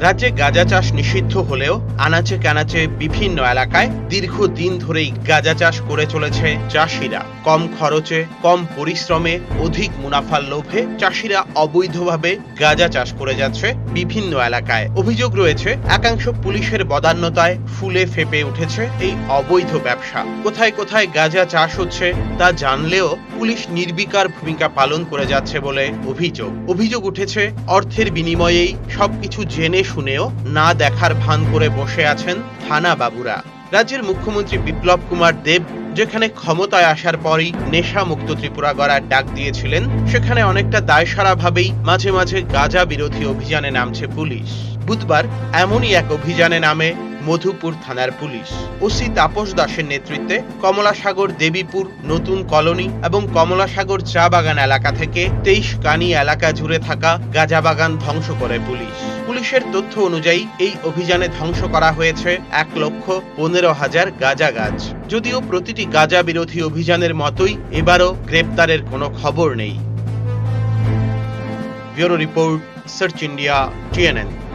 রাজ্যে গাঁজা চাষ নিষিদ্ধ হলেও আনাচে কানাচে বিভিন্ন এলাকায় দীর্ঘদিন ধরেই গাঁজা চাষ করে চলেছে চাষিরা। কম খরচে, কম পরিশ্রমে অধিক মুনাফার লোভে চাষিরা অবৈধভাবে গাঁজা চাষ করে যাচ্ছে বিভিন্ন এলাকায়। অভিযোগ রয়েছে, একাংশ পুলিশের বদান্যতায় ফুলে ফেপে উঠেছে এই অবৈধ ব্যবসা। কোথায় কোথায় গাঁজা চাষ হচ্ছে তা জানলেও পুলিশ নির্বিকার ভূমিকা পালন করে যাচ্ছে বলে অভিযোগ। অভিযোগ উঠেছে, অর্থের বিনিময়েই সবকিছু জেনে শুনেও না দেখার ভান করে বসে আছেন থানা বাবুরা। রাজ্যের মুখ্যমন্ত্রী বিপ্লব কুমার দেব, যেখানে ক্ষমতায় আসার পরই নেশা মুক্ত ত্রিপুরা গড়ার ডাক দিয়েছিলেন, সেখানে অনেকটা দায়সারাভাবেই মাঝে মাঝে গাঁজা বিরোধী অভিযানে নামছে পুলিশ। বুধবার এমনই এক অভিযানে নামে মধুপুর থানার পুলিশ। ওসি তাপস দাসের নেতৃত্বে কমলাসাগর দেবীপুর নতুন কলোনি এবং কমলাসাগর চা বাগান এলাকা থেকে তেইশ কানি এলাকা জুড়ে থাকা গাঁজা বাগান ধ্বংস করে পুলিশ। পুলিশের তথ্য অনুযায়ী, এই অভিযানে ধ্বংস করা হয়েছে এক লক্ষ পনেরো হাজার গাঁজা গাছ। যদিও প্রতিটি গাঁজা বিরোধী অভিযানের মতোই এবারও গ্রেপ্তারের কোনো খবর নেই। Bureau report, search India, TNN.